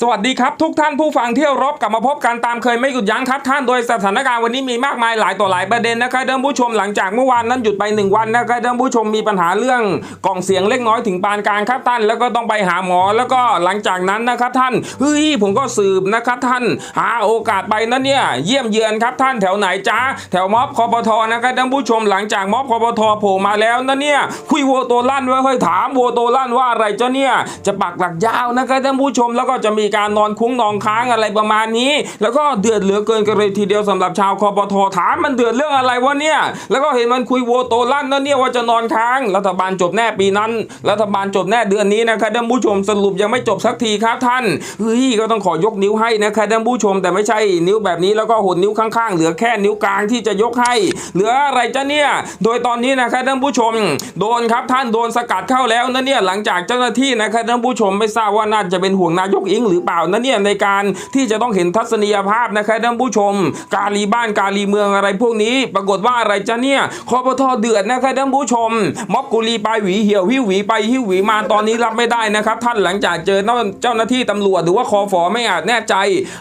สวัสดีครับทุกท่านผู้ฟังเที่ยวรบกลับมาพบกันตามเคยไม่หยุดยั้งครับท่านโดยสถานการณ์วันนี้มีมากมายหลายต่อหลายประเด็นนะครับท่านผู้ชมหลังจากเมื่อวานนั้นหยุดไปหนึ่งวันนะครับท่านผู้ชมมีปัญหาเรื่องกล่องเสียงเล็กน้อยถึงปานกลางครับท่านแล้วก็ต้องไปหาหมอแล้วก็หลังจากนั้นนะครับท่านเฮ้ยผมก็สืบนะครับท่านหาโอกาสไปนั้นเนี่ยเยี่ยมเยือนครับท่านแถวไหนจ้าแถวม็อบคอปทนะครับท่านผู้ชมหลังจากม็อบคอปทโผล่มาแล้วนะเนี่ยคุยโวโตลั่นไว้เฮ้ยถามโวโตลั่นว่าอะไรเจ้าเนี่ยจะปักหลักยาวนะครับท่านผู้ชมแล้วก็จะมีีการนอนคุ้งนอนค้างอะไรประมาณนี้ แล้วก็เดือดเหลือเกินกันเลยทีเดียวสำหรับชาวคอปทถามมันเดือดเรื่องอะไรวะเนี่ย แล้วก็เห็นมันคุยโวโตลั่นนะเนี่ยว่าจะนอนค้าง รัฐบาลจบแน่ปีนั้น รัฐบาลจบแน่เดือนนี้นะครับท่านผู้ชมสรุปยังไม่จบสักทีครับท่านเฮ้ยก็ต้องขอยกนิ้วให้นะครับท่านผู้ชมแต่ไม่ใช่นิ้วแบบนี้แล้วก็หดนิ้วข้างๆ เหลือแค่นิ้วกลางที่จะยกให้ เหลืออะไรจ้ะเนี่ย โดยตอนนี้นะครับท่านผู้ชม โดนครับท่านโดนสกัดเข้าแล้วนะเนี่ยหลังจากเจ้าหน้าที่นะครับท่านผู้ชมไม่ทราบว่าน่าจะเป็นห่วงนายกอิงหรือเปล่านะเนี่ยในการที่จะต้องเห็นทัศนียภาพนะครับท่านผู้ชม กาลีบ้านกาลีเมืองอะไรพวกนี้ ปรากฏว่าอะไรจ้ะเนี่ยคอปทเดือดนะครับท่านผู้ชม ม็อบกุลีไปหวีเหี่ยวหิ้วหวีไปหิ้วหวีมาตอนนี้รับไม่ได้นะครับ ท่านหลังจากเจอเจ้าหน้าที่ตำรวจหรือว่าคอฟอไม่อาจแน่ใจ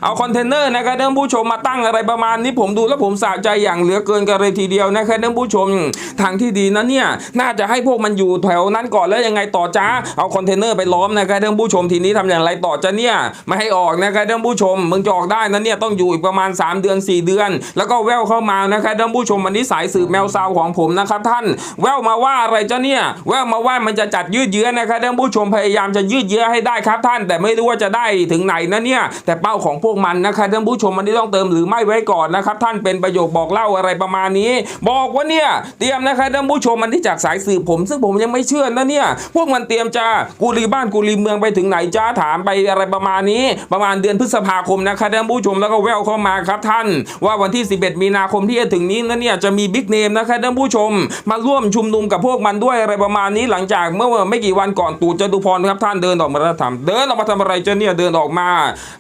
เอาคอนเทนเนอร์นะครับท่านผู้ชมมาตั้งอะไรประมาณนี้ผมดูแล้วผมสะใจอย่างเหลือเกินกันเลยทีเดียวนะครับท่านผู้ชมทางที่ดีนะเนี่ยน่าจะให้พวกมันอยู่แถวนั้นก่อนแล้วยังไงต่อจ้าเอาคอนเทนเนอร์ไปล้อมนะครับท่านผู้ชมทีนี้ทำอย่างไรต่อจ้าเนี่ยไม่ให้ออกนะครับท่านผู้ชม มึงจะออกได้นะเนี่ยต้องอยู่อีกประมาณ 3 เดือน 4 เดือน แล้วก็แววเข้ามานะครับท่านผู้ชมวันนี้สายสืบแมวซาวของผมนะครับท่าน แววมาว่าอะไรเจ้าเนี่ย แววมาว่ามันจะจัดยืดเยื้อนะครับท่านผู้ชมพยายามจะยืดเยื้อให้ได้ครับท่าน แต่ไม่รู้ว่าจะได้ถึงไหนนะเนี่ย แต่เป้าของพวกมันนะครับท่านผู้ชมมันนี้ต้องเติมหรือไม่ไว้ก่อนนะครับท่านเป็นประโยคบอกเล่าอะไรประมาณนี้ บอกว่าเนี่ยเตรียมนะครับท่านผู้ชมมันที่จากสายสืบผม ซึ่งผมยังไม่เชื่อนะเนี่ย พวกมันเตรียมจะกูรีบ้านกูรีเมืองไปถึงไหนจ้าถามไปอะไรประมาณนี้ประมาณเดือนพฤษภาคมนะครับท่านผู้ชมแล้วก็แววเข้ามาครับท่าน ว่าวันที่ 11 มีนาคมที่จะถึงนี้นะเนี่ยจะมีบิ๊กเนมนะครับท่านผู้ชม มาร่วมชุมนุมกับพวกมันด้วยอะไรประมาณนี้หลังจากเมื่อไม่กี่วันก่อนตู่จตุพรครับท่านเดินออกมาทำเดินออกมาทำอะไรจ้าเนี่ยเดินออกมา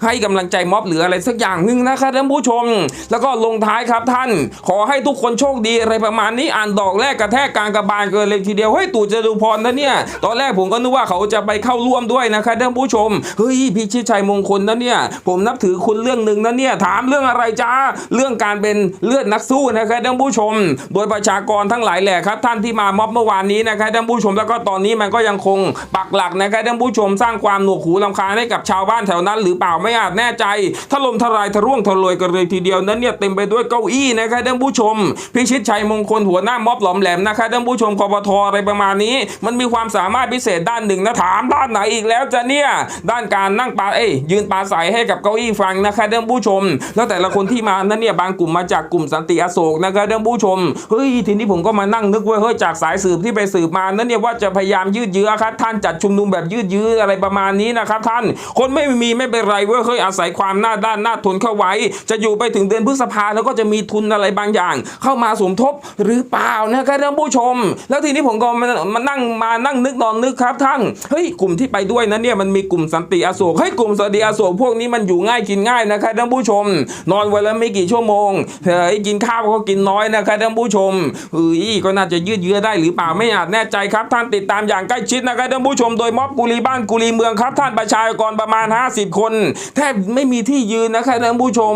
ให้กำลังใจม็อบหรืออะไรสักอย่างหนึ่งนะครับท่านผู้ชม แล้วก็ลงท้ายครับท่าน ขอให้ทุกคนโชคดีอะไรประมาณนี้อ่านดอกแรกกระแทกกลางกระบาลเกินเลยทีเดียวเฮ้ยตู่จตุพรนะเนี่ยตอนแรกผมก็นึกว่าเขาจะไปเข้าร่วมด้วยนะครับท่านผู้ชมเฮ้ยพี่ชิดชัยมงคลนะเนี่ยผมนับถือคุณเรื่องหนึ่งนะเนี่ยถามเรื่องอะไรจ้าเรื่องการเป็นเลือดนักสู้นะครับท่านผู้ชม โดยประชากรทั้งหลายแหละครับ ท่านที่มาม็อบเมื่อวานนี้นะครับท่านผู้ชมแล้วก็ตอนนี้มันก็ยังคงปักหลักนะครับท่านผู้ชมสร้างความหนวกหูลำคาญให้กับชาวบ้านแถวนั้น หรือเปล่าไม่อาจแน่ใจถล่มทลายทะร่วงทะลวยกันเลยทีเดียวนั้นเนี่ยเต็มไปด้วยเก้าอี้นะครับท่านผู้ชม พิชิตชัยมงคลหัวหน้าม็อบหลอมแหลมนะครับท่านผู้ชมคอปทอะไรประมาณนี้ มันมีความสามารถพิเศษด้านหนึ่งนะถามด้านไหนอีกแล้วจะเนี่ยด้านการนั่งปาเอ้ยยืนปาใสให้กับเก้าอี้ฟังนะครับท่านผู้ชม แล้วแต่ละคนที่มานั้นเนี่ยบางกลุ่มมาจากกลุ่มสันติอโศกนะครับท่านผู้ชมเฮ้ยทีนี้ผมก็มานั่งนึกไว้เฮ้ยจากสายสืบที่ไปสืบมานั้นเนี่ยว่าจะพยายามยืดเยื้อครับท่านจัดชุมนุมแบบยืดเยื้ออะไรประมาณนี้นะครับท่าน คนไม่มีไม่เป็นไรเว้ยเฮ้ยอาศัยความหน้าด้านหน้าทนเข้าไว้ จะอยู่ไปถึงเดือนพฤษภาแล้วก็จะมีทุนอะไรบางอย่าง เข้ามาสมทบหรือเปล่านะครับท่านผู้ชม แล้วทีนี้ผมก็มามานั่งมานั่งนึกนอนนึกครับท่านเฮ้ยกลุ่มที่ไปด้วยนั้นเนี่ยมันมีกลุ่มสันติอโศกเฮ้ยกลุ่มสันติอาโศกพวกนี้มันอยู่ง่ายกินง่ายนะครับท่านผู้ชม นอนวันละไม่กี่ชั่วโมงเฮ้ยกินข้าวก็กินน้อยนะครับท่านผู้ชมเฮ้ยก็น่าจะยืดเยื้อได้หรือเปล่าไม่อาจแน่ใจครับ ท่านติดตามอย่างใกล้ชิดนะครับท่านผู้ชม โดยม็อบกุลีบ้านกุลีเมืองครับท่านประชากรประมาณ 50 คน แทบไม่มีที่ยืนนะครับท่านผู้ชม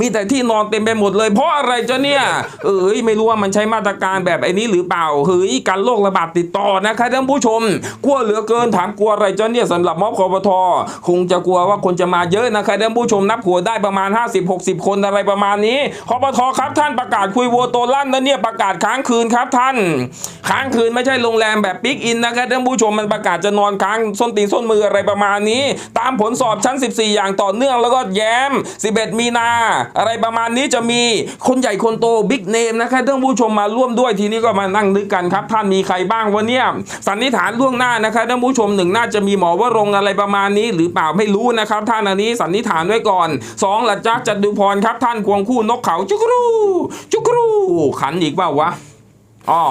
มีแต่ที่นอนเต็มไปหมดเลย เพราะอะไรจ้ะเนี่ยเอ้ยไม่รู้ว่ามันใช้มาตรการแบบไอ้นี้หรือเปล่าเฮ้ยการโรคระบาดติดต่อนะครับท่านผู้ชมกลัวเหลือเกินถามกลัวอะไรจ้ะเนี่ยสำหรับม็อบคอปทคงจะกลัวว่าคนจะมาเยอะนะครับท่านผู้ชมนับหัวได้ประมาณ 50-60 คนอะไรประมาณนี้คอปทครับท่านประกาศคุยโวโตลั่นนะเนี่ยประกาศค้างคืนครับท่าน ค้างคืนไม่ใช่โรงแรมแบบปิกอินนะครับท่านผู้ชมมันประกาศจะนอนค้างส้นตีนส้นมืออะไรประมาณนี้ ตามผลสอบชั้น 14 อย่างต่อเนื่องแล้วก็แย้ม 11 มีนา อะไรประมาณนี้จะมีคนใหญ่คนโตบิ๊กเนมนะครับท่านผู้ชมมาร่วมด้วยทีนี้ก็มานั่งนึกกันครับ ท่านมีใครบ้างวันเนี้ยสันนิษฐานล่วงหน้านะครับท่านผู้ชมหนึ่งน่าจะมีหมอวรงอะไรประมาณนี้ หรือเปล่าไม่รู้นะครับ ท่านอันนี้สันนิษฐานไว้ก่อนสองหลักจักรจัดดูพรครับท่านควงคู่นกเขาจุกรู จุกรู ขันอีกเปล่าวะ อ๋อ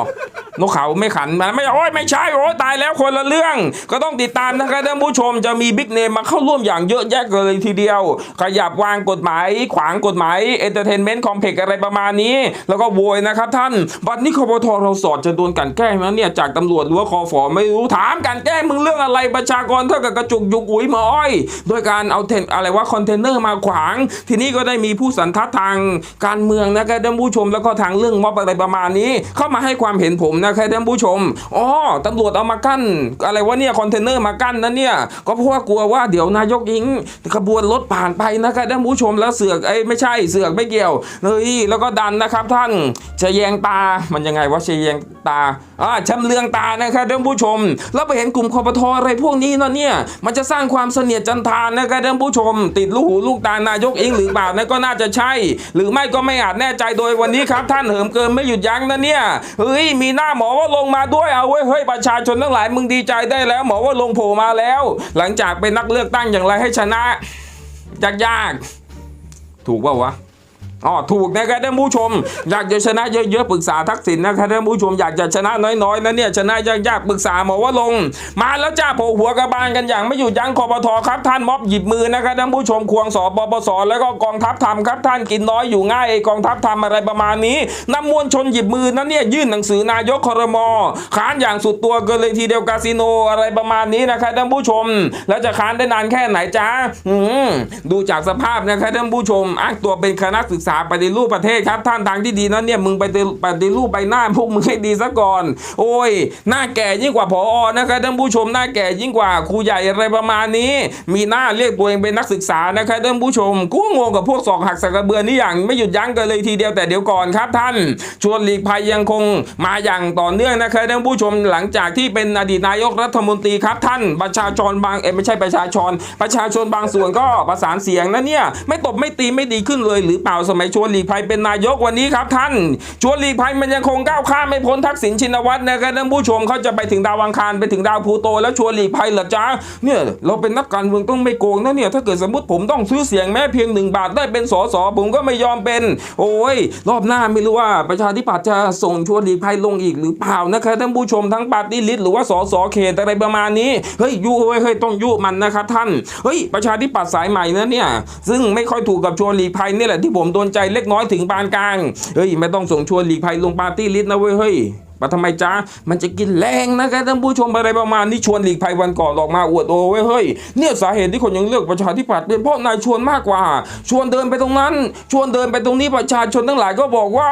นกเขาไม่ขันนะไม่โอ้ยไม่ใช่โอ้ยตายแล้วคนละเรื่อง ก็ต้องติดตามนะครับท่านผู้ชมจะมีบิ๊กเนมมาเข้าร่วมอย่างเยอะแยะเลยทีเดียว ขยับวางกฎหมาย ขวางกฎหมายเอนเตอร์เทนเมนต์คอมเพล็กอะไรประมาณนี้ แล้วก็โวยนะครับท่าน บัดนี้คอปทเราสอดจะโดนกันแกล้งนะเนี่ยจากตำรวจหรือว่าคอฟอไม่รู้ถามกันแกล้งมึงเรื่องอะไรประชากรเท่ากับกระจุกยุกอุ๋ยมออ้อยโดยการเอาเทนอะไรว่าคอนเทนเนอร์มาขวาง ทีนี้ก็ได้มีผู้สันทัดทางการเมืองนะครับท่านผู้ชมแล้วก็ทางเรื่องม็อบอะไรประมาณนี้ เข้ามาให้ความเห็นผมนะครับท่านผู้ชมอ๋อตำรวจเอามากั้น อะไรวะเนี่ยคอนเทนเนอร์มากั้นนะเนี่ยก็เพราะว่ากลัวว่าเดี๋ยวนายกยิงขบวนรถผ่านไปนะครับท่านผู้ชมแล้วเสือกไอ้ไม่ใช่เสือกไม่เกี่ยวเฮ้ยแล้วก็ดันนะครับท่านจะแยงตามันยังไงวะจะแยงตาอ่าชำเลืองตานะครับท่านผู้ชม แล้วไปเห็นกลุ่มคอปทอะไรพวกนี้นะเนี่ยมันจะสร้างความเสนียดจันทานนะครับท่านผู้ชม ติดลูกหูลูกตานายกเองหรือเปล่านะก็น่าจะใช่ หรือไม่ก็ไม่อาจแน่ใจโดยวันนี้ครับ ท่านเหิมเกินไม่หยุดยั้งนะเนี่ยเฮ้ยมีหน้าหมอว่าลงมาด้วยเอาไว้เฮ้ยประชาชนทั้งหลายมึงดีใจได้แล้ว หมอว่าลงโผล่มาแล้ว หลังจากเป็นนักเลือกตั้งอย่างไรให้ชนะยากๆถูกเปล่าวะ อ๋อถูกนะครับท่านผู้ชม อยากจะชนะเยอะๆปรึกษาทักษิณนะครับท่านผู้ชมอยากจะชนะน้อยๆนะเนี่ยชนะยากๆปรึกษาหมอว่าลง มาแล้วจ้าโผล่หัวกระบาลกันอย่างไม่หยุดยั้งคอปทครับท่านม็อบหยิบมือนะครับท่านผู้ชมควงสปปสแล้วก็กองทัพทำครับท่านกินน้อยอยู่ง่ายกองทัพทำอะไรประมาณนี้นำมวลชนหยิบมือนั้นเนี่ยยื่นหนังสือนายกครมค้านอย่างสุดตัวกันเลยทีเดียวคาสิโนอะไรประมาณนี้นะครับท่านผู้ชม แล้วจะค้านได้นานแค่ไหนจ้าดูจากสภาพนะครับท่านผู้ชมอ้างตัวเป็นคณะศึกษาปฏิรูปประเทศครับท่านทางที่ดีนั้นเนี่ยมึงไปปฏิรูปใบหน้าพวกมึงให้ดีซะก่อน โอ้ย หน้าแก่ยิ่งกว่าผอนะครับท่านผู้ชมหน้าแก่ยิ่งกว่าครูใหญ่อะไรประมาณนี้ มีหน้าเรียกตัวเองเป็นนักศึกษานะครับท่านผู้ชมกูงงกับพวกศอกหักสักกระเบือนี่อย่างไม่หยุดยั้งกันเลยทีเดียวแต่เดี๋ยวก่อนครับท่าน ชวนหลีกภัยยังคงมาอย่างต่อเนื่องนะครับท่านผู้ชมหลังจากที่เป็นอดีตนายกรัฐมนตรีครับท่านประชาชนบางเอ้ยไม่ใช่ประชาชน ประชาชนบางส่วนก็ประสานเสียงนะเนี่ยไม่ตบไม่ตีไม่ดีขึ้นเลยหรือเปล่าสมัยชวนหลีกภัยเป็นนายกวันนี้ครับท่าน ชวนหลีกภัยมันยังคงก้าวข้ามไม่พ้นทักษิณชินวัตรนะครับท่านผู้ชมเขาจะไปถึงดาวอังคารไปถึงดาวพลูโต แล้วชวนหลีกภัยเหรอจ๊ะเนี่ยเราเป็นนักการเมืองต้องไม่โกงนะเนี่ยถ้าเกิดสมมติผมต้องซื้อเสียงแม้เพียงหนึ่งบาทได้เป็นสสผมก็ไม่ยอมเป็น โอ้ยรอบหน้าไม่รู้ว่าประชาธิปัตย์จะส่งชวนหลีกภัยลงอีกหรือเปล่านะครับท่านผู้ชมทั้งปาร์ตี้ลิสต์หรือว่าสสเขตอะไรประมาณนี้เฮ้ยยุเฮ้ยเฮ้ยต้องยุมันนะครับท่านเฮ้ยประชาธิปัตย์สายใหม่นะเนี่ยซึ่งไม่ค่อยถูกกับชวนหลีกภัยนี่แหละที่ผมโดนใจเล็กน้อยถึงปานกลาง เฮ้ย ไม่ต้องส่งชวนหลีกภัยลงปาร์ตี้ลิสต์นะเว้ยเฮ้ย มาทำไมจ้ามันจะกินแรงนะครับท่านผู้ชมอะไรประมาณนี้ชวนหลีกภัยวันก่อนออกมาอวดโอ้เว้ยเฮ้ยเนี่ยสาเหตุที่คนยังเลือกประชาธิปัตย์เป็นเพราะนายชวนมากกว่า ชวนเดินไปตรงนั้น ชวนเดินไปตรงนี้ประชาชนทั้งหลายก็บอกว่า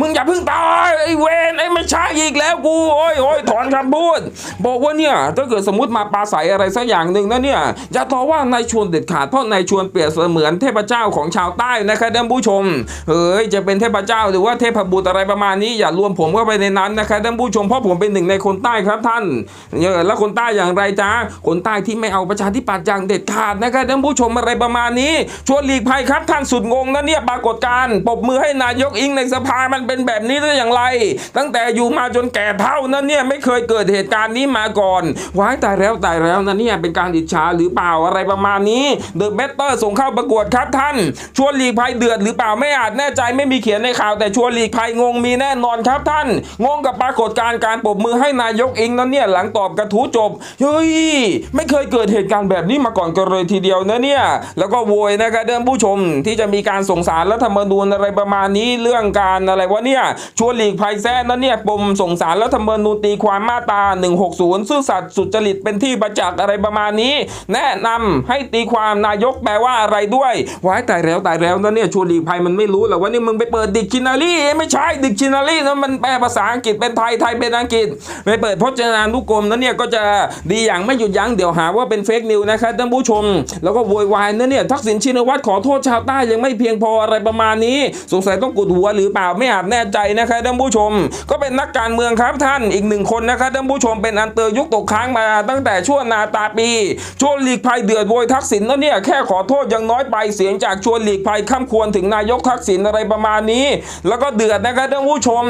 มึงอย่าเพิ่งตายไอ้เวนไอ้ไม่ใช่อีกแล้วกูโอ้ยโอ้ยถอนคำพูดบอกว่าเนี่ยถ้าเกิดสมมติมาปราศัยอะไรสักอย่างหนึ่งนะเนี่ยอย่าต่อว่านายชวนเด็ดขาดเพราะนายชวนเปรียบเสมือนเทพเจ้าของชาวใต้นะครับท่านผู้ชมเฮ้ยจะเป็นเทพเจ้าหรือว่าเทพบุตรอะไรประมาณนี้อย่ารวมผมเข้าไปในนั้นนะครับท่านผู้ชมเพราะผมเป็นหนึ่งในคนใต้ครับท่านแล้วคนใต้อย่างไรจ้าคนใต้ที่ไม่เอาประชาธิปัตย์อย่างเด็ดขาดนะครับท่านผู้ชมอะไรประมาณนี้ชวนหลีกภัยครับท่านสุดงงนะเนี่ยปรากฏการณ์ปรบมือให้นายกอิงในสภามันเป็นแบบนี้ได้อย่างไร ตั้งแต่อยู่มาจนแก่เท่านั้นเนี่ยไม่เคยเกิดเหตุการณ์นี้มาก่อนว้ายตายแล้วตายแล้วนะเนี่ยเป็นการอิจฉาหรือเปล่าอะไรประมาณนี้เดอะเบเตอร์ส่งเข้าประกวดครับท่าน ชวนหลีกภัยเดือดหรือเปล่าไม่อาจแน่ใจไม่มีเขียนในข่าวแต่ชวนหลีกภัยงงมีแน่นอนครับท่านงงกับปรากฏการณ์การปรบมือให้นายกอิงนั้นเนี่ยหลังตอบกระทู้จบเฮ้ยไม่เคยเกิดเหตุการณ์แบบนี้มาก่อนกันเลยทีเดียวนะเนี่ยแล้วก็โวยนะครับท่านผู้ชมที่จะมีการส่งสารรัฐธรรมนูญอะไรประมาณนี้เรื่องการอะไรวะเนี่ยชวนหลีกภัยแซ่นั้นเนี่ยปมส่งสารรัฐธรรมนูญตีความมาตรา 160 ซื่อสัตย์สุจริตเป็นที่ประจักษ์อะไรประมาณนี้ แนะนำให้ตีความนายกแปลว่าอะไรด้วยว้ายตายแล้วตายแล้วนะเนี่ยชวนหลีกภัยมันไม่รู้หรอกว่านี่มึงไปเปิดดิกชันารีไม่ใช่ดิกชันารีนะมันแปลภาษาอังกฤษเป็นไทยไทยเป็นอังกฤษไปเปิดพจนานุกรมนั้นเนี่ยก็จะดีอย่างไม่หยุดยั้งเดี๋ยวหาว่าเป็นเฟกนิวนะครับท่านผู้ชม แล้วก็โวยวายนะเนี่ยทักษิณชินวัตรขอโทษชาวใต้ยังไม่เพียงพออะไรประมาณนี้ สงสัยต้องกุดหัวหรือเปล่าไม่อาจแน่ใจนะครับท่านผู้ชม ก็เป็นนักการเมืองครับท่านอีกหนึ่งคนนะครับท่านผู้ชมเป็นอันเตอร์ยุคตกค้างมาตั้งแต่ช่วงนาตาปีชวนหลีกภัยเดือดโวยทักษิณนะเนี่ยแค่ขอโทษยังน้อยไปเสียงจากชวนหลีกภัยข้ามควรถึงนายกทักษิณอะไรประมาณนี้ แล้วก็เดือดนะครับท่านผู้ชม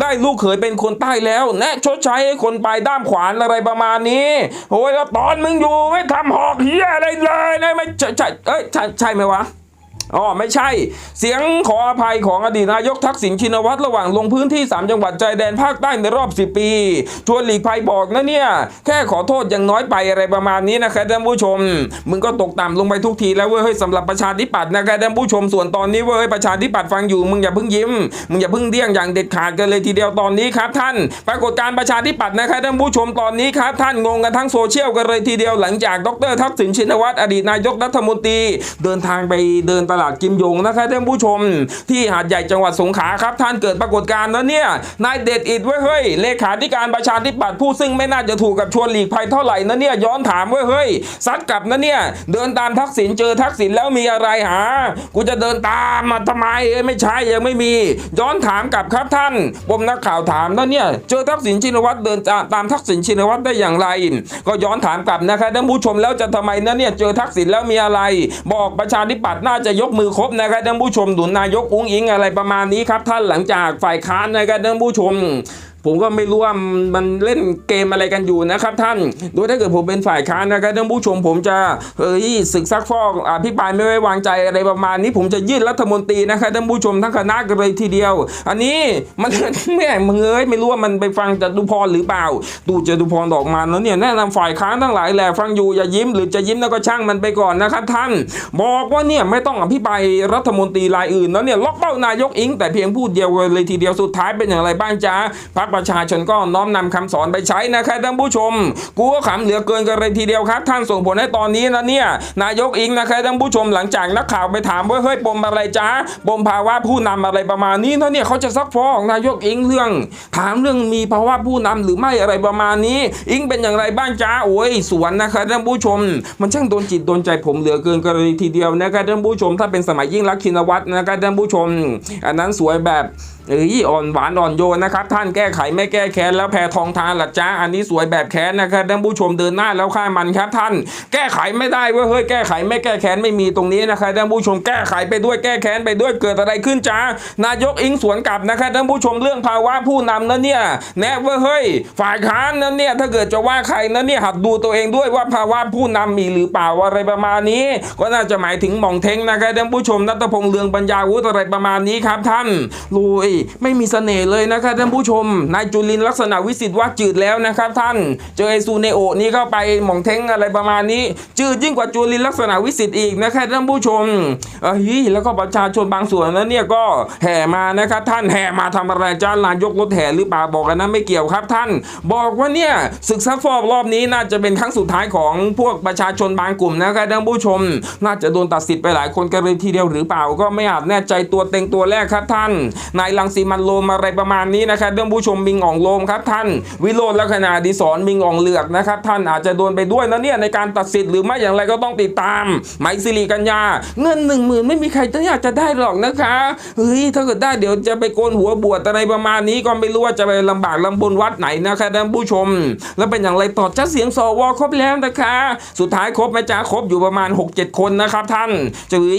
ได้ลูกเขยเป็นคนใต้แล้ว แนะชดใช้ให้คนปลายด้ามขวานอะไรประมาณนี้โอ้ยแล้วตอนมึงอยู่ไม่ทำหอกเฮียอะไรเลยนะไม่ใช่ใช่เอ้ยใช่ใช่ไหมวะ อ๋อไม่ใช่ เสียงขออภัยของอดีตนายกทักษิณชินวัตรระหว่างลงพื้นที่ 3 จังหวัดชายแดนภาคใต้ในรอบ 10 ปี ชวนหลีกภัยบอกนะเนี่ย แค่ขอโทษยังน้อยไปอะไรประมาณนี้นะครับท่านผู้ชม มึงก็ตกต่ำลงไปทุกทีแล้วเว้ยสำหรับประชาธิปัตย์นะครับท่านผู้ชมส่วนตอนนี้เว้ยประชาธิปัตย์ฟังอยู่มึงอย่าเพิ่งยิ้มมึงอย่าเพิ่งเดี้ยงอย่างเด็ดขาดกันเลยทีเดียวตอนนี้ครับท่าน ปรากฏการประชาธิปัตย์นะครับท่านผู้ชมตอนนี้ครับท่านงงกันทั้งโซเชียลกันเลยทีเดียวหลังจากดรทักษิณชินวัตรอดีตนายกรัฐมนตรี เดินทางไปเดินตลาดกิมยงนะครับท่านผู้ชม ที่หาดใหญ่จังหวัดสงขลาครับ ท่านเกิดปรากฏการณ์แล้วเนี่ยนายเดชอิดเว้ยเฮ้ยเลขาธิการประชาธิปัตย์ผู้ซึ่งไม่น่าจะถูกกับชวนหลีกภัยเท่าไหร่นะเนี่ยย้อนถามเว้ยเฮ้ยซัดกลับนะเนี่ยเดินตามทักษิณเจอทักษิณแล้วมีอะไรหา กูจะเดินตามมาทำไมเอ้ยไม่ใช่ยังไม่มี ย้อนถามกลับครับท่านผมนักข่าวถามแล้วเนี่ยเจอทักษิณชินวัตรเดินตามทักษิณชินวัตรได้อย่างไรก็ย้อนถามกลับนะครับท่านผู้ชมแล้วจะทำไมนะเนี่ยเจอทักษิณแล้วมีอะไร บอกประชาธิปัตย์น่าจะยกมือครบนะครับท่านผู้ชมหนุนนายกอุ้งอิงอะไรประมาณนี้ครับท่านหลังจากฝ่ายค้านนะครับท่านผู้ชม ผมก็ไม่รู้ว่ามันเล่นเกมอะไรกันอยู่นะครับท่าน โดยถ้าเกิดผมเป็นฝ่ายค้านนะครับท่านผู้ชมผมจะเฮ้ยศึกซักฟอกอภิปรายไม่ไว้วางใจอะไรประมาณนี้ ผมจะยื่นรัฐมนตรีนะครับท่านผู้ชมทั้งคณะกันเลยทีเดียว อันนี้มันแม่มึงเอ้ยไม่รู้ว่ามันไปฟังจตุพรหรือเปล่าดูจตุพรออกมาแล้วเนี่ยแนะนำฝ่ายค้านทั้งหลายแหละฟังอยู่อย่ายิ้มหรือจะยิ้มแล้วก็ช่างมันไปก่อนนะครับท่าน บอกว่าเนี่ยไม่ต้องอภิปรายรัฐมนตรีรายอื่นแล้วเนี่ยล็อกเป้านายกอิงแต่เพียงพูดเดียวเลยทีเดียวสุดท้ายเป็นอย่างไรบ้างจ๊ะพรรคประชาชนก็น้อมนำคำสอนไปใช้นะครับท่านผู้ชม กูก็ขำเหลือเกินกันเลยทีเดียวครับ ท่านส่งผลให้ตอนนี้นะเนี่ยนายกอิงนะครับท่านผู้ชมหลังจากนักข่าวไปถามว่าเฮ้ยปมอะไรจ๊ะปมภาวะผู้นำอะไรประมาณนี้นะเนี่ยเขาจะซักฟอกนายกอิงเรื่อง ถามเรื่องมีภาวะผู้นำหรือไม่อะไรประมาณนี้ อิงเป็นอย่างไรบ้างจ๊ะโอ้ยสวนนะครับท่านผู้ชม มันช่างโดนจิตโดนใจผมเหลือเกินกันเลยทีเดียวนะครับท่านผู้ชม ถ้าเป็นสมัยยิ่งรักษณ์ชินวัตรนะครับท่านผู้ชม อันนั้นสวยแบบ เอ้ยอ่อนหวานอ่อนโยนนะครับ ท่านแก้ไขไม่แก้แค้นแล้วแพทองทานหลัดจ้าอันนี้สวยแบบแค้นนะครับท่านผู้ชมเดินหน้าแล้วฆ่ามันครับ ท่านแก้ไขไม่ได้เว้ยเฮ้ยแก้ไขไม่แก้แค้นไม่มีตรงนี้นะครับท่านผู้ชมแก้ไขไปด้วยแก้แค้นไปด้วยเกิดอะไรขึ้นจ้านายกอิงสวนกลับนะครับท่านผู้ชมเรื่องภาวะผู้นำนั้นเนี่ยแนะว้ยเฮ้ยฝ่ายค้านนั้นเนี่ยถ้าเกิดจะว่าใครนั้นเนี่ยหัดดูตัวเองด้วยว่าภาวะผู้นำมีหรือเปล่าอะไรประมาณนี้ ก็น่าจะหมายถึงหม่องเทงนะครับท่านผู้ชมนัตพงษ์เลืองปัญญาวุฒิอะไรประมาณนี้ครับท่านลุยไม่มีเสน่ห์เลยนะครับท่านผู้ชม นายจุลินลักษณะวิสิทธิ์ว่าจืดแล้วนะครับท่าน เจอไอซูเนโอนี่เข้าไปหม่องเทงอะไรประมาณนี้ จืดยิ่งกว่าจุลินลักษณะวิสิทธิ์อีกนะครับท่านผู้ชมเอ้ยแล้วก็ประชาชนบางส่วนนั้นเนี่ยก็แห่มานะครับท่านแห่มาทำอะไรจ้านายกรถแห่หรือเปล่าบอกกันนะไม่เกี่ยวครับท่าน บอกว่าเนี่ยศึกซักฟอกรอบนี้น่าจะเป็นครั้งสุดท้ายของพวกประชาชนบางกลุ่มนะครับท่านผู้ชม น่าจะโดนตัดสิทธิ์ไปหลายคนกันเลยทีเดียวหรือเปล่าก็ไม่อาจแน่ใจตัวเต็งตัวแรกครับท่านนายลังสีมันโลมอะไรประมาณนี้นะครับท่านผู้ชมมิงอ่องโลมครับท่านวิโรจน์ลักษณะดิศรมิงอ่องเหลือกนะครับท่านอาจจะโดนไปด้วยนะเนี่ยในการตัดสิทธิ์หรือไม่อย่างไรก็ต้องติดตามไหมสิริกัญญา เงินหนึ่งหมื่นไม่มีใครจะอยากจะได้หรอกนะคะเฮ้ยถ้าเกิดได้เดี๋ยวจะไปโกนหัวบวชอะไรประมาณนี้ก็ไม่รู้ว่าจะไปลำบากลำบนวัดไหนนะครับท่านผู้ชม แล้วเป็นอย่างไรต่อจะเสียงสวครบแล้วนะคะ สุดท้ายครบไหมจ้าครบอยู่ประมาณ 6-7 คนนะครับท่านจือ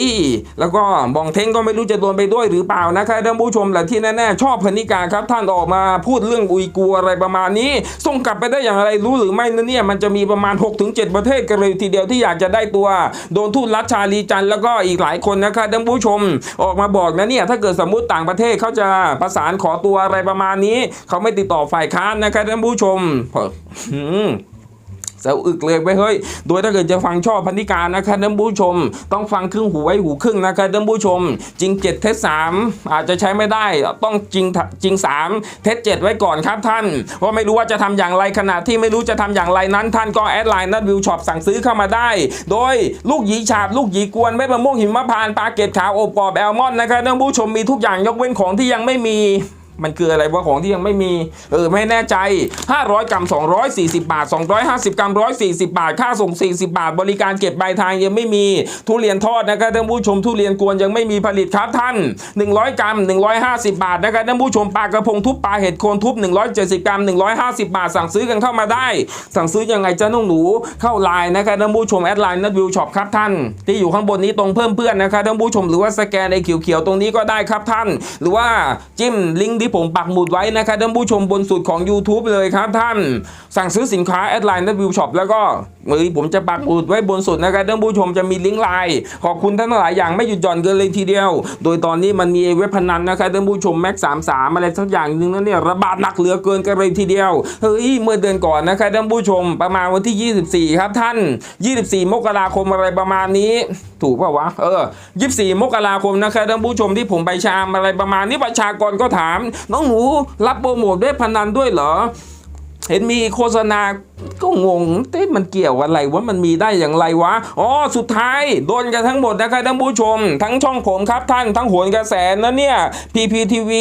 แล้วก็บองเทงก็ไม่รู้จะโดนไปด้วยหรือเปล่านะครับท่านผู้ชมแต่ที่แน่ๆชอบพนิกาครับท่านออกมาพูดเรื่องอุยกัวอะไรประมาณนี้ ส่งกลับไปได้อย่างไรรู้หรือไม่นะเนี่ยมันจะมีประมาณ 6-7 ประเทศกันเลยทีเดียวที่อยากจะได้ตัว โดนทูตรัชชาลีจันแล้วก็อีกหลายคนนะครับท่านผู้ชมออกมาบอกนะเนี่ยถ้าเกิดสมมุติต่างประเทศเขาจะประสานขอตัวอะไรประมาณนี้ เขาไม่ติดต่อฝ่ายค้านนะครับท่านผู้ชมอืม เสาอึกเลยไปเฮ้ย โดยถ้าเกิดจะฟังชอบพันธิการนะครับท่านผู้ชม ต้องฟังครึ่งหูไว้หูครึ่งนะครับท่านผู้ชม จริง 7 เทสสามอาจจะใช้ไม่ได้ต้องจริงจริง 3 เทสเจ็ดไว้ก่อนครับท่านเพราะไม่รู้ว่าจะทำอย่างไรขณะที่ไม่รู้จะทำอย่างไรนั้น ท่านก็แอดไลน์นัดวิวช็อปสั่งซื้อเข้ามาได้ โดยลูกหยีฉาบลูกหยีกวนเม็ดมะม่วงหิมพานต์ปลาเกตขาวอบกรอบแอลมอนด์นะครับท่านผู้ชมมีทุกอย่างยกเว้นของที่ยังไม่มี มันคืออะไรว่าของที่ยังไม่มี เออ ไม่แน่ใจ 500 กรัม 240 บาท 250 กรัม 140 บาท ค่าส่ง 40 บาท บริการเก็บปลายทางยังไม่มี ทุเรียนทอดนะครับท่านผู้ชมทุเรียนกวนยังไม่มีผลิตครับท่าน 100 กรัม 150 บาทนะครับท่านผู้ชมปลากระพงทุบปลาเห็ดโคนทุบ 170 กรัม 150 บาท สั่งซื้อกันเข้ามาได้ สั่งซื้อยังไงจ้าน้องหนู เข้าไลน์นะครับท่านผู้ชมแอดไลน์นัดวิวช็อปครับท่าน ที่อยู่ข้างบนนี้ตรงเพิ่มเพื่อนนะครับท่านผู้ชมหรือว่าสแกนไอ้เขียวๆตรงนี้ก็ได้ครับท่าน หรือว่าจิ้มลิงก์ที่ผมปักหมุดไว้นะครับท่านผู้ชมบนสุดของ YouTube เลยครับท่าน สั่งซื้อสินค้าแอดไลน์นัดวิวช็อปแล้วก็ เอ้ยผมจะปักหมุดไว้บนสุดนะครับท่านผู้ชมจะมีลิงก์ไลน์ขอบคุณท่านหลายอย่างไม่หยุดหย่อนเกินเลยทีเดียว โดยตอนนี้มันมีเว็บพนันนะครับท่านผู้ชมแม็กสามสามอะไรสักอย่างหนึ่งนั่นเนี่ยระบาดหนักเหลือเกินกันเลยทีเดียวเฮ้ยเมื่อเดือนก่อนนะครับท่านผู้ชมประมาณวันที่ 24 ครับท่าน 24 มกราคมอะไรประมาณนี้ถูกเปล่าวะ เออ24มกราคมนะครับท่านผู้ชมที่ผมไปชามอะไรประมาณนี้ประชากรก็ถาม น้องหนูรับโปรโมทด้วยพนันด้วยเหรอ เห็นมีโฆษณาก็งงเต้มันเกี่ยวอะไรวะมันมีได้อย่างไรวะอ๋อสุดท้ายโดนกันทั้งหมดนะครับท่านผู้ชม ทั้งช่องผมครับท่านทั้งโหนกระแสนะเนี่ย PPTV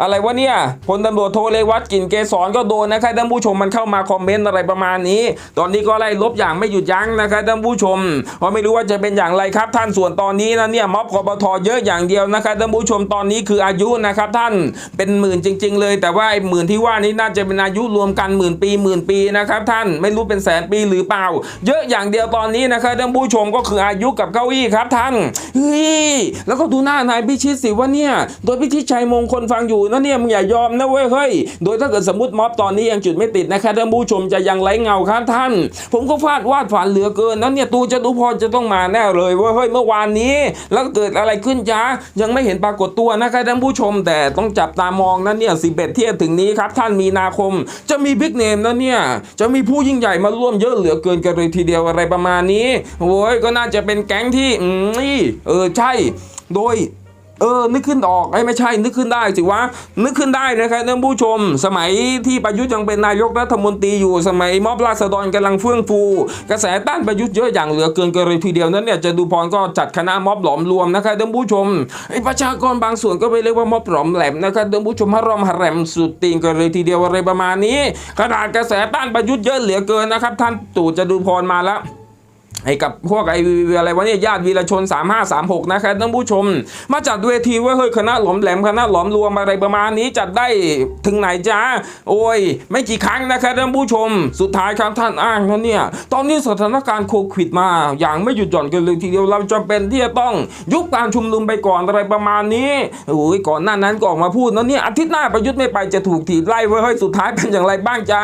อะไรวะเนี่ยพลตำรวจโทเลวัตกินเกษรก็โดนนะครับท่านผู้ชมมันเข้ามาคอมเมนต์อะไรประมาณนี้ ตอนนี้ก็ไล่ลบอย่างไม่หยุดยั้งนะครับท่านผู้ชมเพราะไม่รู้ว่าจะเป็นอย่างไรครับท่านส่วนตอนนี้นะเนี่ยม็อบกบทเยอะอย่างเดียวนะครับท่านผู้ชมตอนนี้คืออายุนะครับท่านเป็นหมื่นจริง ๆ เลย แต่ว่าไอ้หมื่นที่ว่านี้น่าจะเป็นอายุรวมกันหมื่นปีหมื่นปีนะครับท่านไม่รู้เป็นแสนปีหรือเปล่า เยอะอย่างเดียวตอนนี้นะครับท่านผู้ชมก็คืออายุกับเก้าอี้ครับท่านเฮ้ยแล้วก็ดูหน้านายพิชิตสิว่าเนี่ยโดยพิชิตชัยมงคลฟังอยู่นะเนี่ยมึงอย่ายอมนะเว้ยเฮ้ยโดยถ้าเกิดสมมติม็อบตอนนี้ยังจุดไม่ติดนะครับท่านผู้ชมจะยังไร้เงาครับท่าน ผมก็ฟาดวาดฝันเหลือเกินนั้นเนี่ยตูจตุพรจะต้องมาแน่เลยเว่าเฮ้ยเมื่อวานนี้ แล้วเกิดอะไรขึ้นจ้ายังไม่เห็นปรากฏตัวนะครับท่านผู้ชมแต่ต้องจับตามองนะเนี่ยสิบเอ็ดเที่ยงถึงนี้ครับท่านมีนาคมจะมีบิ๊กเนมนะเนี่ยจะมีผู้ยิ่งใหญ่มาร่วมเยอะเหลือเกินกันเลยทีเดียวอะไรประมาณนี้โอ้ยก็น่าจะเป็นแก๊งที่อืมอีเออใช่ โดย เออ นึกขึ้นออกไอ้ไม่ใช่ นึกขึ้นได้สิวะ นึกขึ้นได้นะครับท่านผู้ชม สมัยที่ประยุทธ์ยังเป็นนายกรัฐมนตรีอยู่ สมัยม็อบราษฎรกำลังเฟื่องฟู กระแสต้านประยุทธ์เยอะอย่างเหลือเกินกันเลยทีเดียวนั้นเนี่ยจะดูพรก็จัดคณะม็อบหลอมรวมนะครับท่านผู้ชมไอ้ประชากรบางส่วนก็ไปเรียกว่าม็อบหลอมแหลมนะครับท่านผู้ชมฮารอมฮารแรมสุดตีนกันเลยทีเดียวอะไรประมาณนี้ ขนาดกระแสต้านประยุทธ์เยอะเหลือเกินนะครับ ท่านตู่จะดูพรมาแล้ว ให้กับพวกไอ้อะไรวะเนี่ยญาติวีรชน 3536 นะครับท่านผู้ชม มาจัดเวทีว่าเฮ้ยคณะหลอมแหลมคณะหลอมรวมอะไรประมาณนี้จัดได้ถึงไหนจ้าโอ้ย ไม่กี่ครั้งนะครับท่านผู้ชม สุดท้ายครับท่านอ้างนะเนี่ยตอนนี้สถานการณ์โควิดมาอย่างไม่หยุดหย่อนกันเลยทีเดียวเราจำเป็นที่จะต้องยุบการชุมนุมไปก่อนอะไรประมาณนี้โอ้ยก่อนหน้านั้นก็ออกมาพูดนะเนี่ยอาทิตย์หน้าประยุทธ์ไม่ไปจะถูกถีบไล่เว้ยเฮ้ยสุดท้ายเป็นอย่างไรบ้างจ้า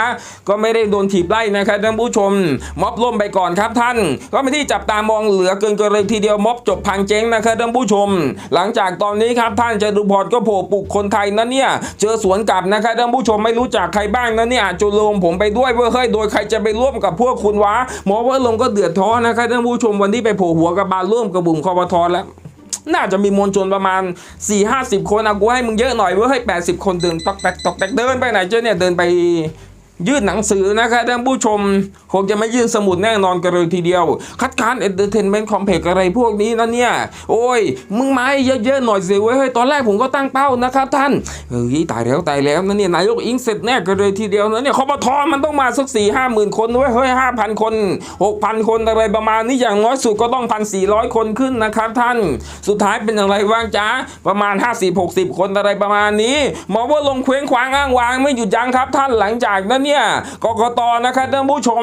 ก็ไม่ได้โดนถีบไล่นะครับท่านผู้ชมม็อบล่มไปก่อนครับท่านก็ไม่ที่จับตามองเหลือเกินกันเลยทีเดียวม็อบจบพังเจ๊งนะครับท่านผู้ชม หลังจากตอนนี้ครับท่านจตุพรก็โผล่ปลุกคนไทยนะเนี่ยเจอสวนกลับนะครับท่านผู้ชมไม่รู้จักใครบ้างนะเนี่ยจุลงผมไปด้วยเว้ยเฮ้ยโดยใครจะไปร่วมกับพวกคุณวะหมอว่าลงก็เดือดท้อนะครับท่านผู้ชมวันนี้ไปโผล่หัวกับบาลร่วมกับบุ่มคอปทแล้วน่าจะมีมวลชนประมาณ 4 5 0 คนอะกูให้มึงเยอะหน่อยเว้ยให้80 คนเดินตอกแตกตอกแตกเดินไปไหนเจ้าเนี่ยเดินไป ยื่นหนังสือนะครับท่านผู้ชม คงจะไม่ยื่นสมุดแน่นอนกันเลยทีเดียว คัดค้านเอนเตอร์เทนเมนต์คอมเพล็กอะไรพวกนี้นะเนี่ย โอ้ย มึงมาเยอะๆหน่อยสิเว้ยเฮ้ยตอนแรกผมก็ตั้งเป้านะครับท่านเฮ้ยตายแล้วตายแล้วนะเนี่ยนายกอิงเสร็จแน่กันเลยทีเดียวนะเนี่ยคอปทอมันต้องมาสักสี่ห้าหมื่นคนเว้ยเฮ้ยห้าพันคนหกพันคนอะไรประมาณนี้อย่างน้อยสุดก็ต้องพันสี่ร้อยคนขึ้นนะครับท่าน สุดท้ายเป็นอย่างไรบ้างจ๊ะประมาณ50 60คนอะไรประมาณนี้หมอว่าลงเคว้งคว้างอ้างวางไม่หยุดยั้งครับท่านหลังจากนั้นเนี่ยกกตนะครับท่านผู้ชม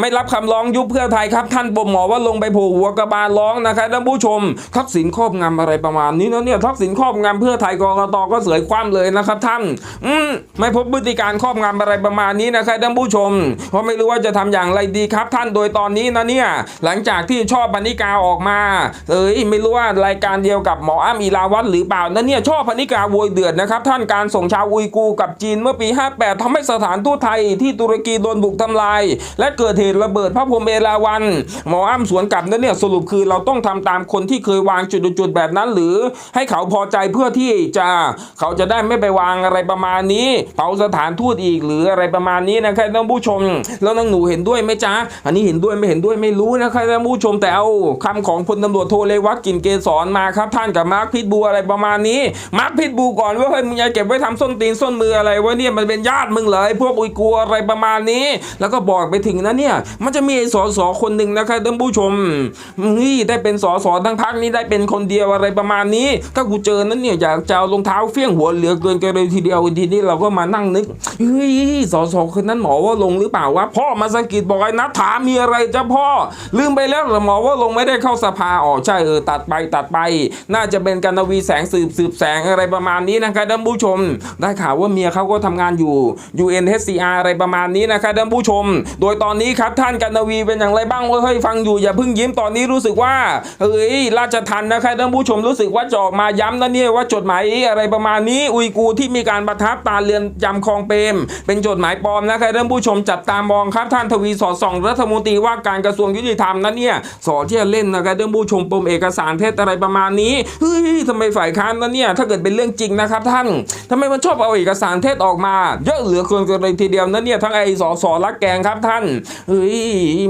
ไม่รับคำร้องยุบเพื่อไทยครับ ท่านปมหมอว่าลงไปผล่หัวกระบาลร้องนะครับท่านผู้ชม ทักษิณครอบงำอะไรประมาณนี้นะเนี่ยทักษิณครอบงำเพื่อไทยกกตก็เสยความเลยนะครับท่านอืมไม่พบพฤติการครอบงำอะไรประมาณนี้นะครับท่านผู้ชม เพราะไม่รู้ว่าจะทำอย่างไรดีครับ ท่านโดยตอนนี้นะเนี่ยหลังจากที่ชอบปณิกาออกมาเอ้ยไม่รู้ว่ารายการเดียวกับหมออ้ำอีลาวัตหรือเปล่านะเนี่ยชอบปณิกาโวยเดือดนะครับท่านการส่งชาวอุยกูร์กับจีนเมื่อปี 58ทำให้สถานทูตไทยที่ตุรกีโดนบุกทำลาย และเกิดเหตุระเบิดพระพรหมเอราวัน หมออ้ำสวนกลับนะเนี่ยสรุปคือเราต้องทำตามคนที่เคยวางจุดๆแบบนั้น หรือให้เขาพอใจเพื่อที่จะเขาจะได้ไม่ไปวางอะไรประมาณนี้เผาสถานทูตอีกหรืออะไรประมาณนี้นะครับท่านผู้ชม แล้วนางหนูเห็นด้วยไหมจ๊ะอันนี้เห็นด้วยไม่เห็นด้วยไม่รู้นะครับท่านผู้ชมแต่เอาคำของพลตำรวจโทเลวัตกินเกษรมาครับท่านกับมาร์คพิทบูอะไรประมาณนี้มาร์คพิทบูก่อนว่าเฮ้ยมึงอย่าเก็บไว้ทำส้นตีนส้นมืออะไรวะเนี่ยมันเป็นญาติมึงเหรอไอ้พวกอุยกัวอะไรประมาณนี้ แล้วก็บอกไปถึงนะเนี่ย มันจะมีสอสอคนหนึ่งนะครับท่านผู้ชมนี่ได้เป็นสอสอทั้งพักนี้ได้เป็นคนเดียวอะไรประมาณนี้ ถ้ากูเจอนั้นเนี่ยอยากจะเอารองเท้าเฟี้ยงหัวเหลือเกินกันเลยทีเดียวทีนี้เราก็มานั่งนึกเฮ้ยสอสอคนนั้นหมอว่าลงหรือเปล่าวะพ่อมาสกิดบอกไอ้นัทถามมีอะไรจ้ะพ่อ ลืมไปแล้วหรอหมอว่าลงไม่ได้เข้าสภาอ๋อใช่เออตัดไปตัดไป น่าจะเป็นการนวีแสงสืบสืบแสงอะไรประมาณนี้นะครับท่านผู้ชม ได้ข่าวว่าเมียเขาก็ทำงานอยู่ UNHCR อะไรประมาณนี้นะครับท่านผู้ชม โดยตอนนี้ครับท่านกันนวีเป็นอย่างไรบ้างเฮ้ยฟังอยู่อย่าเพิ่งยิ้มตอนนี้รู้สึกว่าเฮ้ยราชทันนะครับท่านผู้ชมรู้สึกว่าจะออกมาย้ำนะเนี่ยว่าจดหมายอะไรประมาณนี้อุยกูร์ที่มีการประทับตาเรือนจำคลองเปรมเป็นจดหมายปลอมนะครับท่านผู้ชมจับตามองครับท่านทวีสอดส่องรัฐมนตรีว่าการกระทรวงยุติธรรมนะเนี่ยสอที่จะเล่นนะครับท่านผู้ชมปมเอกสารเท็จอะไรประมาณนี้เฮ้ยทำไมฝ่ายค้านนะเนี่ยถ้าเกิดเป็นเรื่องจริงนะครับท่านทำไมมันชอบเอาเอกสารเท็จออกมา เยอะเหลือเกินกันเลยทีเดียวนะเนี่ยทั้งไอ้สอสอรักแกงครับท่านเฮ้ย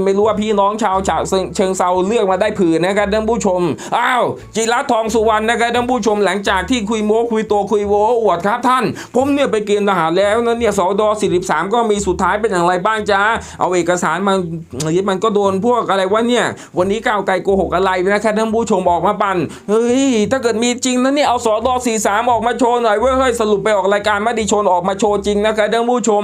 ไม่รู้ว่าพี่น้องชาวฉะเชิงเซาเลือกมาได้ผืนนะครับท่านผู้ชมอ้าวจิรัตทองสุวรรณนะครับท่านผู้ชมหลังจากที่คุยโม้คุยโตคุยโวอวดครับท่าน ผมเนี่ยไปเกณฑ์ทหารแล้วนะเนี่ยสอดอ43 ก็มีสุดท้ายเป็นอย่างไรบ้างจ้าเอาเอกสารมามันก็โดนพวกอะไรวะเนี่ย วันนี้ก้าวไกลโกหกอะไรนะครับท่านผู้ชมออกมาปั่นเฮ้ยถ้าเกิดมีจริงนะเนี่ยเอาสอดอ43 ออกมาโชว์หน่อยเว้ยเฮ้ยสรุปไปออกรายการมติชนออกมาโชว์จริงนะครับท่านผู้ชม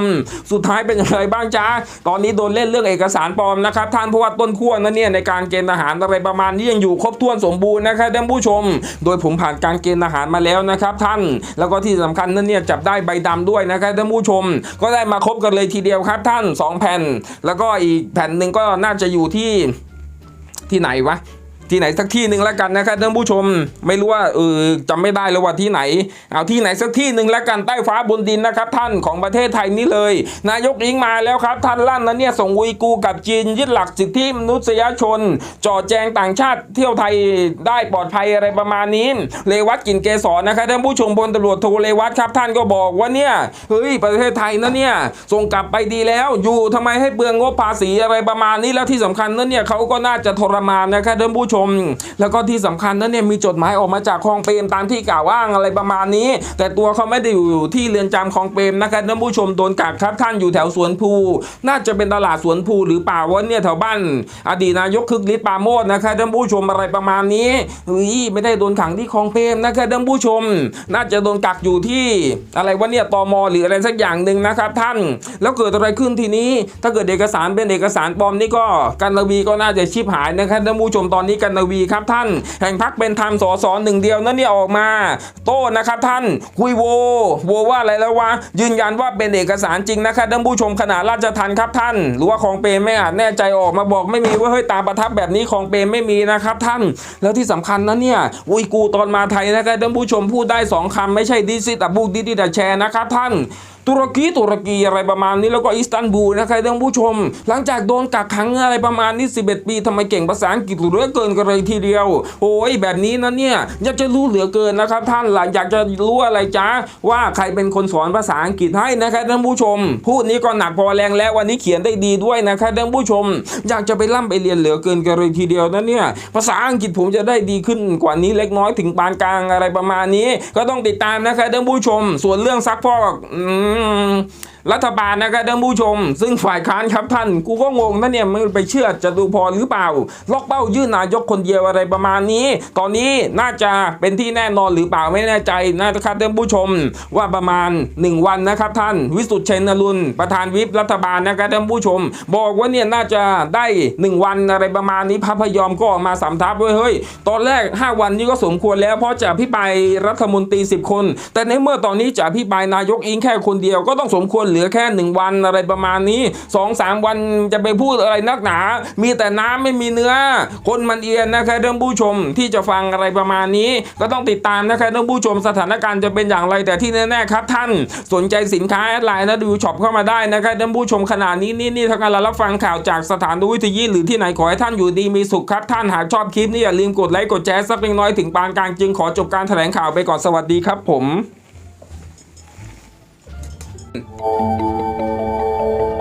สุดท้ายเป็นอย่างไรบ้างจ้าตอนนี้โดนเล่นเรื่องเอกสารปลอมนะครับท่านเพราะว่าต้นขั้วนั้นเนี่ยในการเกณฑ์ทหารอะไรประมาณนี้ยังอยู่ครบถ้วนสมบูรณ์นะครับท่านผู้ชม โดยผมผ่านการเกณฑ์ทหารมาแล้วนะครับท่าน แล้วก็ที่สำคัญนั้นเนี่ยจับได้ใบดำด้วยนะครับท่านผู้ชม ก็ได้มาครบกันเลยทีเดียวครับท่านสองแผ่น แล้วก็อีกแผ่นหนึ่งก็น่าจะอยู่ที่ที่ไหนวะ ที่ไหนสักที่หนึ่งแล้วกันนะครับท่านผู้ชม ไม่รู้ว่าเออจำไม่ได้แล้วว่าที่ไหน เอาที่ไหนสักที่หนึ่งแล้วกันใต้ฟ้าบนดินนะครับ ท่านของประเทศไทยนี้เลย นายกอิงมาแล้วครับ ท่านลั่นนะเนี่ยส่งอุยกูกับจีนยึดหลักสิทธิมนุษยชนจ่อแจงต่างชาติเที่ยวไทยได้ปลอดภัยอะไรประมาณนี้ เลวัตกินเกษรนะครับท่านผู้ชมพลตำรวจโทเลวัตครับ ท่านก็บอกว่าเนี่ยเฮ้ยประเทศไทยนะเนี่ยส่งกลับไปดีแล้ว อยู่ทำไมให้เปลืองงบภาษีอะไรประมาณนี้แล้วที่สำคัญนั้นเนี่ยเขาก็น่าจะทรมานนะครับท่านผู้ชมแล้วก็ที่สำคัญนั้นเนี่ยมีจดหมายออกมาจากคลองเปรมตามที่กล่าวอ้างอะไรประมาณนี้ แต่ตัวเขาไม่ได้อยู่ที่เรือนจำคลองเปรมนะครับท่านผู้ชมโดนกักครับท่านอยู่แถวสวนภู น่าจะเป็นตลาดสวนภูหรือเปล่าวะเนี่ยแถวบ้านอดีตนายกคึกฤทธิ์ปาโมดนะครับท่านผู้ชมอะไรประมาณนี้เฮ้ยไม่ได้โดนขังที่คลองเปรมนะครับท่านผู้ชม น่าจะโดนกักอยู่ที่อะไรวะเนี่ยตมหรืออะไรสักอย่างหนึ่งนะครับท่าน แล้วเกิดอะไรขึ้นทีนี้ ถ้าเกิดเอกสารเป็นเอกสารปลอมนี่ก็กันนวีก็น่าจะชิบหายนะครับท่านผู้ชมตอนนี้กันนวีครับท่าน แห่งพักเป็นธรรมสอสอหนึ่งเดียวนั่นนี่ออกมา โต้นะครับท่านคุยโวโวว่าอะไรแล้ววะยืนยันว่าเป็นเอกสารจริงนะครับท่านผู้ชมขนาดราชทันครับท่าน หรือว่าของเปรมไม่อาจแน่ใจออกมาบอกไม่มีว่าเฮ้ยตามประทับแบบนี้ของเปรมไม่มีนะครับท่าน แล้วที่สำคัญนะเนี่ยอุยกูตอนมาไทยนะครับท่านผู้ชมพูดได้สองคำไม่ใช่ดิซิตะบุกดิดิตะแชร์นะครับท่าน ตุรกีตุรกีอะไรประมาณนี้แล้วก็อิสตันบูลนะครับท่านผู้ชม หลังจากโดนกักขังอะไรประมาณนี้11 ปีทำไมเก่งภาษาอังกฤษเหลือเกินกันเลยทีเดียว โอ้ยแบบนี้นะเนี่ยอยากจะรู้เหลือเกินนะครับ ท่านหลังอยากจะรู้อะไรจ้าว่าใครเป็นคนสอนภาษาอังกฤษให้นะครับท่านผู้ชม พูดนี้ก็หนักพอแรงแล้ววันนี้เขียนได้ดีด้วยนะครับท่านผู้ชม อยากจะไปร่ำไปเรียนเหลือเกินกันเลยทีเดียวนะเนี่ยภาษาอังกฤษผมจะได้ดีขึ้นกว่านี้เล็กน้อยถึงปานกลางอะไรประมาณนี้ ก็ต้องติดตามนะครับท่านผู้ชม ส่วนเรื่องซักฟอก mm, รัฐบาลนะครับท่านผู้ชม ซึ่งฝ่ายค้านครับท่าน กูก็งงนะเนี่ยมันไปเชื่อจะดูพอหรือเปล่า ล็อกเป้ายื่นนายกคนเดียวอะไรประมาณนี้ ตอนนี้น่าจะเป็นที่แน่นอนหรือเปล่าไม่แน่ใจนะครับท่านผู้ชมว่าประมาณ 1 วันนะครับท่าน วิสุทธิ์เชนนรุนประธานวิปรัฐบาลนะครับท่านผู้ชม บอกว่าเนี่ยน่าจะได้ 1 วันอะไรประมาณนี้พระพยอมก็ออกมาสำทับไว้เฮ้ยตอนแรก 5 วันนี้ก็สมควรแล้วเพราะจะพิปรายรัฐมนตรี 10 คน แต่ในเมื่อตอนนี้จะพิปรายนายกอิงแค่คนเดียวก็ต้องสมควรเหลือแค่หนึ่งวันอะไรประมาณนี้สองสามวันจะไปพูดอะไรนักหนา มีแต่น้ำไม่มีเนื้อ คนมันเอียนนะครับท่านผู้ชมที่จะฟังอะไรประมาณนี้ ก็ต้องติดตามนะครับท่านผู้ชมสถานการณ์จะเป็นอย่างไรแต่ที่แน่ๆครับท่านสนใจสินค้าแอดไลน์นะดูช็อปเข้ามาได้นะครับท่านผู้ชมขนาดนี้นี่นี่ถ้าการรับฟังข่าวจากสถานดูวิทยุหรือที่ไหนขอให้ท่านอยู่ดีมีสุขครับท่านหากชอบคลิปนี้อย่าลืมกดไลค์กดแชร์สักเล็กน้อยถึงปานกลางจึงขอจบการแถลงข่าวไปก่อนสวัสดีครับผม うん。